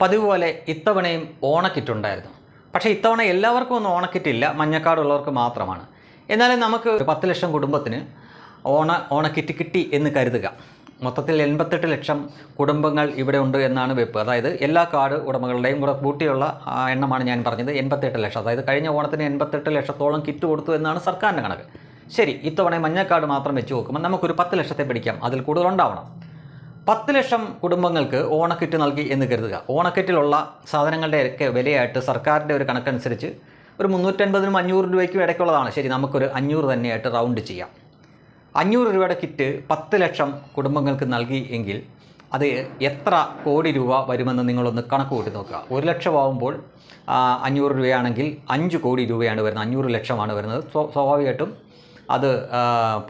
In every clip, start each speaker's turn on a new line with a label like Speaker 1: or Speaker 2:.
Speaker 1: പതിവ് പോലെ ഇത്തവണയും ഓണക്കിറ്റ് ഉണ്ടായിരുന്നു പക്ഷേ ഇത്തവണ എല്ലാവർക്കും ഒന്നും ഓണക്കിറ്റ് ഇല്ല മഞ്ഞക്കാടുള്ളവർക്ക് മാത്രമാണ്. എന്നാലും നമുക്ക് പത്ത് ലക്ഷം കുടുംബത്തിന് ഓണ ഓണക്കിറ്റ് കിട്ടി എന്ന് കരുതുക. മൊത്തത്തിൽ എൺപത്തെട്ട് ലക്ഷം കുടുംബങ്ങൾ ഇവിടെ ഉണ്ട് എന്നാണ് വെപ്പ്. അതായത് എല്ലാ കാർഡ് ഉടമകളുടെയും കൂടെ കൂട്ടിയുള്ള എണ്ണമാണ് ഞാൻ പറഞ്ഞത് എൺപത്തെട്ട് ലക്ഷം. അതായത് കഴിഞ്ഞ ഓണത്തിന് എൺപത്തെട്ട് ലക്ഷത്തോളം കിറ്റ് കൊടുത്തു എന്നാണ് സർക്കാരിന്റെ കണക്ക്. ശരി ഇത്തവണ മഞ്ഞക്കാട് മാത്രം വെച്ച് നോക്കുമ്പോൾ നമുക്കൊരു പത്ത് ലക്ഷത്തെ പിടിക്കാം. അതിൽ കൂടുതൽ ഉണ്ടാവണം. പത്ത് ലക്ഷം കുടുംബങ്ങൾക്ക് ഓണക്കിറ്റ് നൽകി എന്ന് കരുതുക. ഓണക്കിറ്റിലുള്ള സാധനങ്ങളുടെ ഒക്കെ വിലയായിട്ട് സർക്കാരിന്റെ ഒരു കണക്കനുസരിച്ച് ഒരു മുന്നൂറ്റൻപതിനും അഞ്ഞൂറ് രൂപയ്ക്കും ഇടയ്ക്കുള്ളതാണ്. ശരി നമുക്കൊരു അഞ്ഞൂറ് തന്നെയായിട്ട് റൗണ്ട് ചെയ്യാം. അഞ്ഞൂറ് രൂപയുടെ കിറ്റ് പത്ത് ലക്ഷം കുടുംബങ്ങൾക്ക് നൽകി എങ്കിൽ അത് എത്ര കോടി രൂപ വരുമെന്ന് നിങ്ങളൊന്ന് കണക്ക് കൂട്ടി നോക്കുക. ഒരു ലക്ഷമാവുമ്പോൾ അഞ്ഞൂറ് രൂപയാണെങ്കിൽ അഞ്ച് കോടി രൂപയാണ് വരുന്നത്. അഞ്ഞൂറ് ലക്ഷമാണ് വരുന്നത്. സ്വ- സ്വാഭാവികമായിട്ടും അത്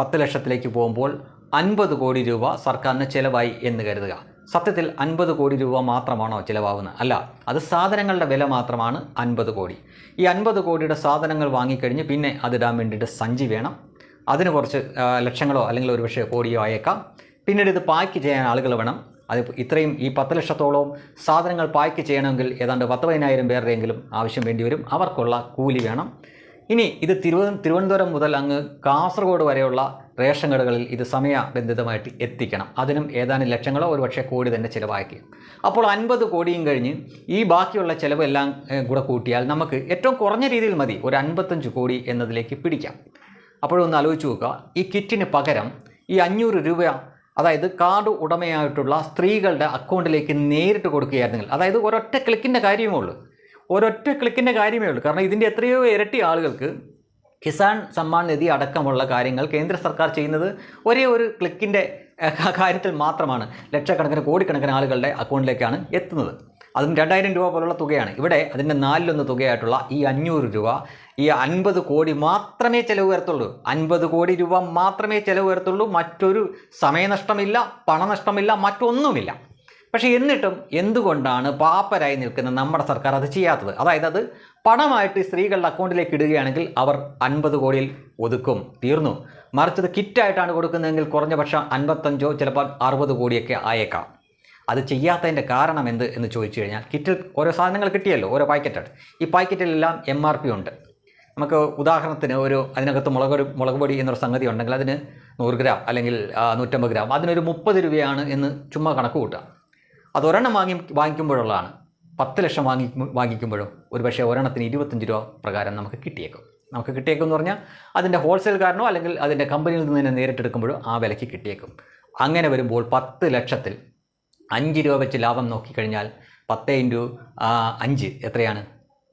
Speaker 1: പത്ത് ലക്ഷത്തിലേക്ക് പോകുമ്പോൾ അൻപത് കോടി രൂപ സർക്കാരിന് ചിലവായി എന്ന് കരുതുക. സത്യത്തിൽ അൻപത് കോടി രൂപ മാത്രമാണോ ചിലവാകുന്നത്? അല്ല അത് സാധനങ്ങളുടെ വില മാത്രമാണ് അൻപത് കോടി. ഈ അൻപത് കോടിയുടെ സാധനങ്ങൾ വാങ്ങിക്കഴിഞ്ഞ് പിന്നെ അതിടാൻ വേണ്ടിയിട്ട് സഞ്ചി വേണം. അതിന് കുറച്ച് ലക്ഷങ്ങളോ അല്ലെങ്കിൽ ഒരു പക്ഷേ കോടിയോ ആയേക്കാം. പിന്നീട് ഇത് പാക്ക് ചെയ്യാൻ ആളുകൾ വേണം. അത് ഇത്രയും ഈ പത്ത് ലക്ഷത്തോളം സാധനങ്ങൾ പാക്ക് ചെയ്യണമെങ്കിൽ ഏതാണ്ട് പത്ത് പതിനായിരം പേരുടെയെങ്കിലും ആവശ്യം വേണ്ടി വരും. അവർക്കുള്ള കൂലി വേണം. ഇനി ഇത് തിരുവ തിരുവനന്തപുരം മുതൽ അങ്ങ് കാസർഗോഡ് വരെയുള്ള റേഷൻ കടകളിൽ ഇത് സമയബന്ധിതമായിട്ട് എത്തിക്കണം. അതിനും ഏതാനും ലക്ഷങ്ങളോ ഒരു പക്ഷേ കോടി തന്നെ ചിലവാക്കി അപ്പോൾ അൻപത് കോടിയും കഴിഞ്ഞ് ഈ ബാക്കിയുള്ള ചിലവെല്ലാം കൂടെ കൂട്ടിയാൽ നമുക്ക് ഏറ്റവും കുറഞ്ഞ രീതിയിൽ മതി. ഒരു അൻപത്തഞ്ച് കോടി എന്നതിലേക്ക് പിടിക്കാം. അപ്പോഴൊന്ന് ആലോചിച്ച് നോക്കുക. ഈ കിറ്റിന് പകരം ഈ അഞ്ഞൂറ് രൂപ അതായത് കാർഡ് ഉടമയായിട്ടുള്ള സ്ത്രീകളുടെ അക്കൗണ്ടിലേക്ക് നേരിട്ട് കൊടുക്കുകയായിരുന്നെങ്കിൽ അതായത് ഒരൊറ്റ ക്ലിക്കിന്റെ കാര്യമേ ഉള്ളൂ. ഒരൊറ്റ ക്ലിക്കിന്റെ കാര്യമേ ഉള്ളൂ. കാരണം ഇതിന്റെ എത്രയോ ഇരട്ടി ആളുകൾക്ക് കിസാൻ സമ്മാൻ നിധി അടക്കമുള്ള കാര്യങ്ങൾ കേന്ദ്ര സർക്കാർ ചെയ്യുന്നത് ഒരേ ഒരു ക്ലിക്കിന്റെ കാര്യത്തിൽ മാത്രമാണ്. ലക്ഷക്കണക്കിന് കോടിക്കണക്കിന് ആളുകളുടെ അക്കൗണ്ടിലേക്കാണ് എത്തുന്നത്. അതും രണ്ടായിരം രൂപ പോലുള്ള തുകയാണ്. ഇവിടെ അതിന്റെ നാലിലൊന്ന് തുകയായിട്ടുള്ള ഈ അഞ്ഞൂറ് രൂപ ഈ അൻപത് കോടി മാത്രമേ ചിലവ് വരത്തുള്ളൂ അൻപത് കോടി രൂപ മാത്രമേ ചിലവ് വരത്തുള്ളൂ മറ്റൊരു സമയനഷ്ടമില്ല പണനഷ്ടമില്ല മറ്റൊന്നുമില്ല. പക്ഷേ എന്നിട്ടും എന്തുകൊണ്ടാണ് പാപ്പരായി നിൽക്കുന്ന നമ്മുടെ സർക്കാർ അത് ചെയ്യാത്തത്? അതായത് അത് പണമായിട്ട് സ്ത്രീകളുടെ അക്കൗണ്ടിലേക്ക് ഇടുകയാണെങ്കിൽ അവർ അൻപത് കോടിയിൽ ഒതുക്കും തീർന്നു. മറിച്ചത് കിറ്റായിട്ടാണ് കൊടുക്കുന്നതെങ്കിൽ കുറഞ്ഞ പക്ഷം അൻപത്തഞ്ചോ ചിലപ്പോൾ അറുപത് കോടിയൊക്കെ ആയേക്കാം. അത് ചെയ്യാത്തതിന്റെ കാരണം എന്ത് എന്ന് ചോദിച്ചു കഴിഞ്ഞാൽ കിറ്റിൽ ഓരോ സാധനങ്ങൾ കിട്ടിയല്ലോ ഓരോ പാക്കറ്റാണ് ഈ പാക്കറ്റിലെല്ലാം എം ആർ പി ഉണ്ട്. നമുക്ക് ഉദാഹരണത്തിന് ഒരു അതിനകത്ത് മുളക് മുളക് പൊടി എന്നൊരു സംഗതി ഉണ്ടെങ്കിൽ അതിന് നൂറ് ഗ്രാം അല്ലെങ്കിൽ നൂറ്റമ്പത് ഗ്രാം. അതിനൊരു മുപ്പത് രൂപയാണ് എന്ന് ചുമ്മാ കണക്ക് കൂട്ടുക. അത് ഒരെണ്ണം വാങ്ങി വാങ്ങിക്കുമ്പോഴുള്ളതാണ്. പത്ത് ലക്ഷം വാങ്ങി വാങ്ങിക്കുമ്പോഴും ഒരു പക്ഷേ ഒരെണ്ണത്തിന് ഇരുപത്തഞ്ച് രൂപ പ്രകാരം നമുക്ക് കിട്ടിയേക്കും. നമുക്ക് കിട്ടിയേക്കും എന്ന് പറഞ്ഞാൽ അതിന്റെ ഹോൾസെയിൽക്കാരനോ അല്ലെങ്കിൽ അതിന്റെ കമ്പനിയിൽ നിന്ന് തന്നെ നേരിട്ടെടുക്കുമ്പോഴും ആ വിലയ്ക്ക് കിട്ടിയേക്കും. അങ്ങനെ വരുമ്പോൾ പത്ത് ലക്ഷത്തിൽ അഞ്ച് രൂപ വെച്ച് ലാഭം നോക്കിക്കഴിഞ്ഞാൽ പത്ത് ഇന്റു അഞ്ച് എത്രയാണ്?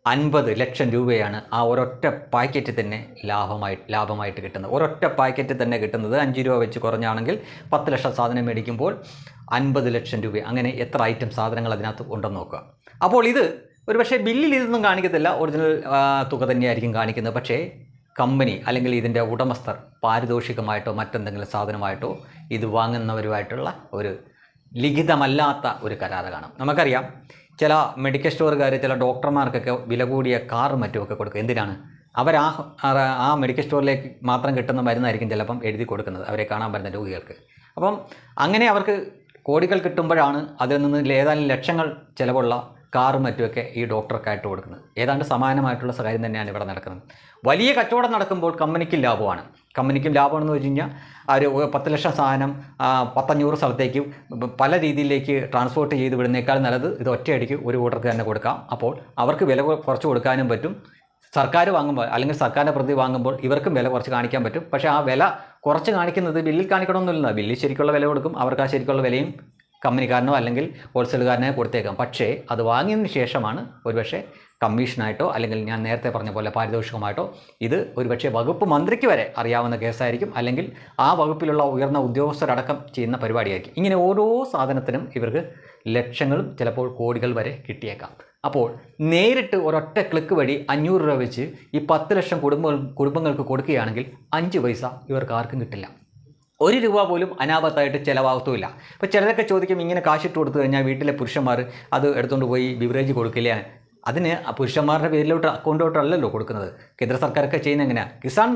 Speaker 1: അൻപത് ലക്ഷം രൂപയാണ് ആ ഒരൊറ്റ പാക്കറ്റ് തന്നെ ലാഭമായി ലാഭമായിട്ട് കിട്ടുന്നത്. ഒരൊറ്റ പാക്കറ്റ് തന്നെ കിട്ടുന്നത് അഞ്ച് രൂപ വെച്ച് കുറഞ്ഞാണെങ്കിൽ പത്ത് ലക്ഷം സാധനം മേടിക്കുമ്പോൾ അൻപത് ലക്ഷം രൂപ. അങ്ങനെ എത്ര ഐറ്റം സാധനങ്ങൾ അതിനകത്ത് ഉണ്ടെന്ന് നോക്കുക. അപ്പോൾ ഇത് ഒരു പക്ഷേ ബില്ലിൽ ഇതൊന്നും കാണിക്കത്തില്ല. ഒറിജിനൽ തുക തന്നെയായിരിക്കും കാണിക്കുന്നത്. പക്ഷേ കമ്പനി അല്ലെങ്കിൽ ഇതിന്റെ ഉടമസ്ഥർ പാരിതോഷികമായിട്ടോ മറ്റെന്തെങ്കിലും സാധനമായിട്ടോ ഇത് വാങ്ങുന്നവരുമായിട്ടുള്ള ഒരു ലിഖിതമല്ലാത്ത ഒരു കരാറ് കാണും. നമുക്കറിയാം ചില മെഡിക്കൽ സ്റ്റോറുകാർ ചില ഡോക്ടർമാർക്കൊക്കെ വില കൂടിയ കാറും മറ്റുമൊക്കെ കൊടുക്കും. എന്തിനാണ്? അവർ ആ- ആ മെഡിക്കൽ സ്റ്റോറിലേക്ക് മാത്രം കിട്ടുന്ന മരുന്നായിരിക്കും ചിലപ്പം എഴുതി കൊടുക്കുന്നത്. അവരെ കാണാൻ പറ്റുന്ന രോഗികൾക്ക്. അപ്പം അങ്ങനെ അവർക്ക് കോടികൾ കിട്ടുമ്പോഴാണ് അതിൽ നിന്ന് ഏതാനും ലക്ഷങ്ങൾ ചിലവുള്ള കാറും മറ്റുമൊക്കെ ഈ ഡോക്ടർക്കായിട്ട് കൊടുക്കുന്നത്. ഏതാണ്ട് സമാനമായിട്ടുള്ള കാര്യം തന്നെയാണ് ഇവിടെ നടക്കുന്നത്. വലിയ കച്ചവടം നടക്കുമ്പോൾ കമ്പനിക്കും ലാഭമാണ്. കമ്പനിക്കും ലാഭമാണെന്ന് വെച്ച് കഴിഞ്ഞാൽ ഒരു പത്ത് ലക്ഷം സാധനം പത്തഞ്ഞൂറ് സ്ഥലത്തേക്ക് പല രീതിയിലേക്ക് ട്രാൻസ്പോർട്ട് ചെയ്ത് വിടുന്നേക്കാൾ നല്ലത് ഇത് ഒറ്റയടിക്ക് ഒരു ഓർഡർക്ക് തന്നെ കൊടുക്കാം. അപ്പോൾ അവർക്ക് വില കുറച്ച് കൊടുക്കാനും പറ്റും. സർക്കാർ വാങ്ങുമ്പോൾ അല്ലെങ്കിൽ സർക്കാരിന്റെ പ്രതി വാങ്ങുമ്പോൾ ഇവർക്കും വില കുറച്ച് കാണിക്കാൻ പറ്റും. പക്ഷേ ആ വില കുറച്ച് കാണിക്കുന്നത് ബില്ലിൽ കാണിക്കണമെന്നില്ല. ബില്ലിൽ ശരിക്കുള്ള വില കൊടുക്കും അവർക്ക് ആ ശരിക്കുള്ള വിലയും കമ്പനിക്കാരനോ അല്ലെങ്കിൽ ഹോൾസെയിലുകാരനെ കൊടുത്തേക്കാം. പക്ഷേ അത് വാങ്ങിയതിന് ശേഷമാണ് ഒരുപക്ഷെ കമ്മീഷനായിട്ടോ അല്ലെങ്കിൽ ഞാൻ നേരത്തെ പറഞ്ഞ പോലെ പാരിതോഷികമായിട്ടോ ഇത് ഒരുപക്ഷെ വകുപ്പ് മന്ത്രിക്ക് വരെ അറിയാവുന്ന കേസായിരിക്കും. അല്ലെങ്കിൽ ആ വകുപ്പിലുള്ള ഉയർന്ന ഉദ്യോഗസ്ഥരടക്കം ചെയ്യുന്ന പരിപാടിയായിരിക്കും. ഇങ്ങനെ ഓരോ സാധനത്തിനും ഇവർക്ക് ലക്ഷങ്ങളും ചിലപ്പോൾ കോടികൾ വരെ കിട്ടിയേക്കാം. അപ്പോൾ നേരിട്ട് ഒരൊറ്റ ക്ലിക്ക് വഴി അഞ്ഞൂറ് രൂപ വെച്ച് ഈ പത്ത് ലക്ഷം കുടുംബ കുടുംബങ്ങൾക്ക് കൊടുക്കുകയാണെങ്കിൽ അഞ്ച് പൈസ ഇവർക്ക് ആർക്കും കിട്ടില്ല. ഒരു രൂപ പോലും അനാപത്തായിട്ട് ചിലവാകത്തുമില്ല. ഇപ്പോൾ ചിലരൊക്കെ ചോദിക്കും ഇങ്ങനെ കാശിട്ട് കൊടുത്തു കഴിഞ്ഞാൽ വീട്ടിലെ പുരുഷന്മാർ അത് എടുത്തുകൊണ്ട് പോയി ബിവറേജ് കൊടുക്കില്ല? അതിന് പുരുഷന്മാരുടെ പേരിലോട്ട് അക്കൗണ്ടിലോട്ടല്ലല്ലോ കൊടുക്കുന്നത്. കേന്ദ്ര സർക്കാരൊക്കെ ചെയ്യുന്ന എങ്ങനെയാണ് കിസാൻ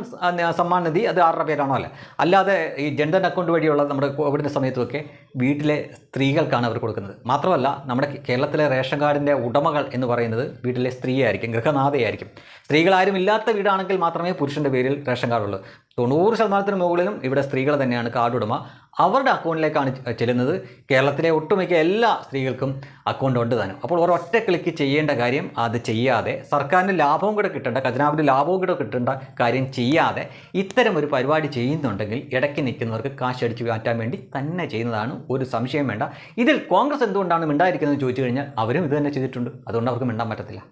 Speaker 1: സമ്മാൻ നിധി അത് ആരുടെ പേരാണോ അല്ല? അല്ലാതെ ഈ ജൻധൻ അക്കൗണ്ട് വഴിയുള്ള നമ്മുടെ കോവിഡിന്റെ സമയത്തുമൊക്കെ വീട്ടിലെ സ്ത്രീകൾക്കാണ് അവർ കൊടുക്കുന്നത്. മാത്രമല്ല നമ്മുടെ കേരളത്തിലെ റേഷൻ കാർഡിന്റെ ഉടമകൾ എന്ന് പറയുന്നത് വീട്ടിലെ സ്ത്രീയായിരിക്കും ഗൃഹനാഥയായിരിക്കും. സ്ത്രീകളാരും ഇല്ലാത്ത വീടാണെങ്കിൽ മാത്രമേ പുരുഷന്റെ പേരിൽ റേഷൻ കാർഡുള്ളൂ. തൊണ്ണൂറ് ശതമാനത്തിന് മുകളിലും ഇവിടെ സ്ത്രീകൾ തന്നെയാണ് കാർഡ് ഉടമ. അവരുടെ അക്കൗണ്ടിലേക്കാണ് ചെല്ലുന്നത്. കേരളത്തിലെ ഒട്ടുമിക്ക എല്ലാ സ്ത്രീകൾക്കും അക്കൗണ്ട് ഉണ്ട് താനും. അപ്പോൾ ഒരൊറ്റ ക്ലിക്ക് ചെയ്യേണ്ട കാര്യം അത് ചെയ്യാതെ സർക്കാരിന് ലാഭവും കൂടെ കിട്ടേണ്ട ഖജനാവിന് ലാഭവും കൂടെ കിട്ടേണ്ട കാര്യം ചെയ്യാതെ ഇത്തരം ഒരു പരിപാടി ചെയ്യുന്നുണ്ടെങ്കിൽ ഇടയ്ക്ക് നിൽക്കുന്നവർക്ക് കാശ് അടിച്ചു മാറ്റാൻ വേണ്ടി തന്നെ ചെയ്യുന്നതാണ് ഒരു സംശയം വേണ്ട. ഇതിൽ കോൺഗ്രസ് എന്തുകൊണ്ടാണ് മിണ്ടായിരിക്കുന്നത് ചോദിച്ചു കഴിഞ്ഞാൽ അവരും ഇത് തന്നെ ചെയ്തിട്ടുണ്ട്. അതുകൊണ്ട് അവർക്ക് മിണ്ടാൻ പറ്റത്തില്ല.